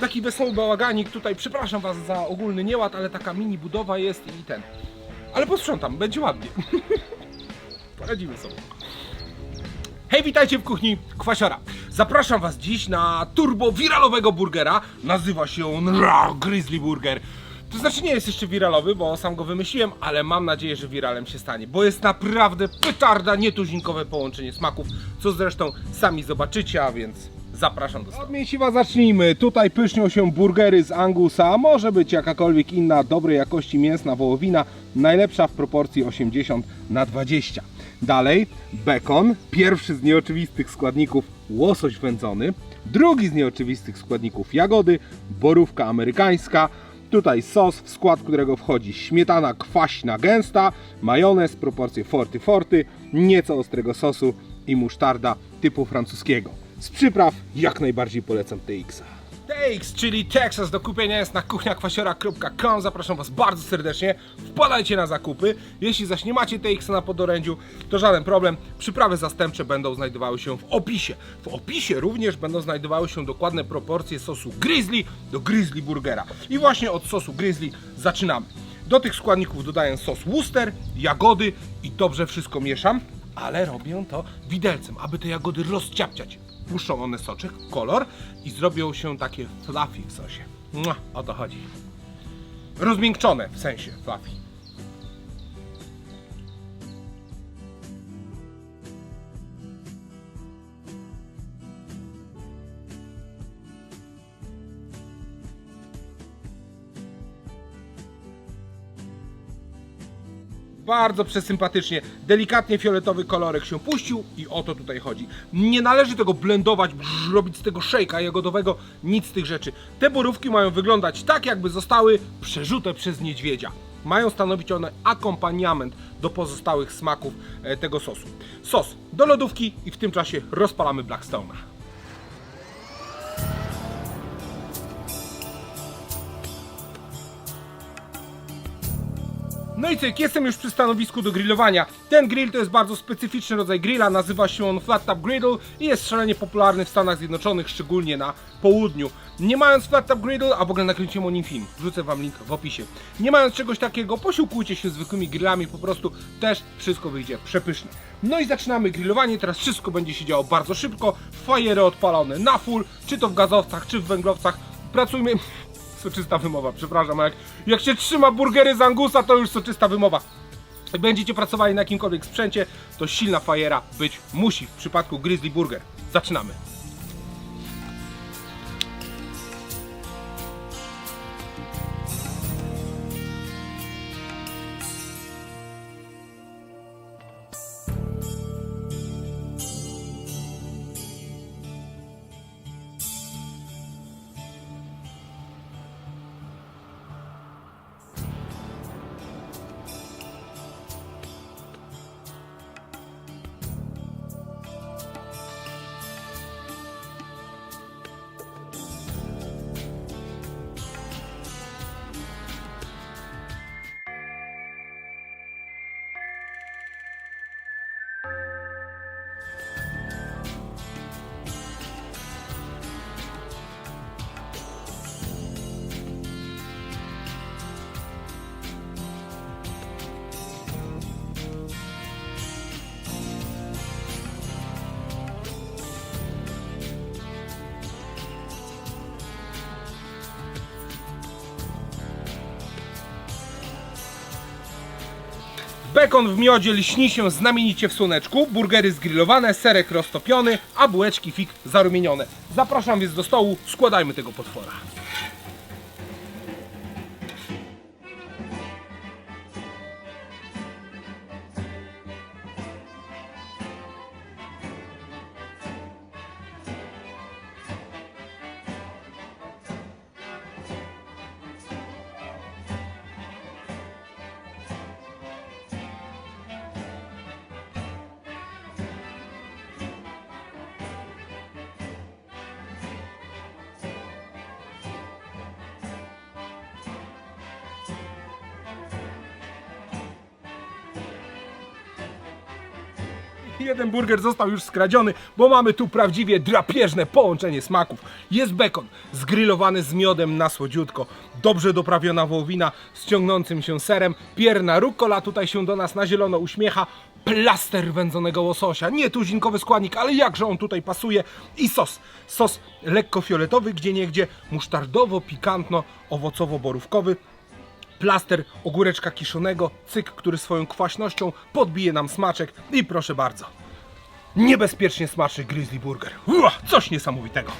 taki wesoły bałaganik tutaj, przepraszam was za ogólny nieład, ale taka mini budowa jest i ten. Ale posprzątam, będzie ładnie. Poradzimy sobie. Hej, witajcie w kuchni Kwasiora. Zapraszam Was dziś na turbo wiralowego burgera. Nazywa się on Raw Grizzly Burger. To znaczy nie jest jeszcze wiralowy, bo sam go wymyśliłem, ale mam nadzieję, że wiralem się stanie, bo jest naprawdę petarda, nietuzinkowe połączenie smaków, co zresztą sami zobaczycie, a więc zapraszam do Od mięsiwa zacznijmy. Tutaj pysznią się burgery z Angusa, może być jakakolwiek inna dobrej jakości mięsna wołowina, najlepsza w proporcji 80 na 20. Dalej bekon, pierwszy z nieoczywistych składników łosoś wędzony, drugi z nieoczywistych składników jagody, borówka amerykańska, tutaj sos, w skład którego wchodzi śmietana kwaśna gęsta, majonez, proporcje forty forty, nieco ostrego sosu i musztarda typu francuskiego. Z przypraw jak najbardziej polecam TX-a. TX, czyli Texas do kupienia jest na kuchniakwasiora.com. Zapraszam Was bardzo serdecznie. Wpadajcie na zakupy. Jeśli zaś nie macie TX na podorędziu, to żaden problem. Przyprawy zastępcze będą znajdowały się w opisie. W opisie również będą znajdowały się dokładne proporcje sosu Grizzly do Grizzly Burgera. I właśnie od sosu Grizzly zaczynamy. Do tych składników dodaję sos Worcester, jagody i dobrze wszystko mieszam, ale robię to widelcem, aby te jagody rozciapciać. Puszczą one soczek, kolor i zrobią się takie fluffy w sosie. Mua, o to chodzi. Rozmiękczone w sensie fluffy. Bardzo przesympatycznie, delikatnie fioletowy kolorek się puścił i o to tutaj chodzi. Nie należy tego blendować, robić z tego szejka jagodowego, nic z tych rzeczy. Te borówki mają wyglądać tak, jakby zostały przerzute przez niedźwiedzia. Mają stanowić one akompaniament do pozostałych smaków e, tego sosu. Sos do lodówki i w tym czasie rozpalamy Blackstone'a. No i cyk, jestem już przy stanowisku do grillowania. Ten grill to jest bardzo specyficzny rodzaj grilla, nazywa się on Flat Top Griddle i jest szalenie popularny w Stanach Zjednoczonych, szczególnie na południu. Nie mając Flat Top Griddle, a w ogóle nakręciłem o nim film, wrzucę wam link w opisie. Nie mając czegoś takiego, posiłkujcie się zwykłymi grillami, po prostu też wszystko wyjdzie przepysznie. No i zaczynamy grillowanie, teraz wszystko będzie się działo bardzo szybko, fajery odpalone na full, czy to w gazowcach, czy w węglowcach. Pracujmy soczysta wymowa, przepraszam, a jak, jak się trzyma burgery z Angusa, to już soczysta wymowa. Jak będziecie pracowali na jakimkolwiek sprzęcie, to silna fajera być musi w przypadku Grizzly Burger. Zaczynamy. Bekon w miodzie lśni się znamienicie w słoneczku, burgery zgrillowane, serek roztopiony, a bułeczki fig zarumienione. Zapraszam więc do stołu, składajmy tego potwora. Jeden burger został już skradziony, bo mamy tu prawdziwie drapieżne połączenie smaków. Jest bekon, zgrillowany z miodem na słodziutko, dobrze doprawiona wołowina z ciągnącym się serem, pierna rucola tutaj się do nas na zielono uśmiecha, plaster wędzonego łososia, nie tuzinkowy składnik, ale jakże on tutaj pasuje. I sos, sos lekko fioletowy, gdzie niegdzie. Musztardowo-pikantno-owocowo-borówkowy, plaster ogóreczka kiszonego, cyk, który swoją kwaśnością podbije nam smaczek i proszę bardzo. Niebezpiecznie smaczny grizzly burger. Ua, coś niesamowitego.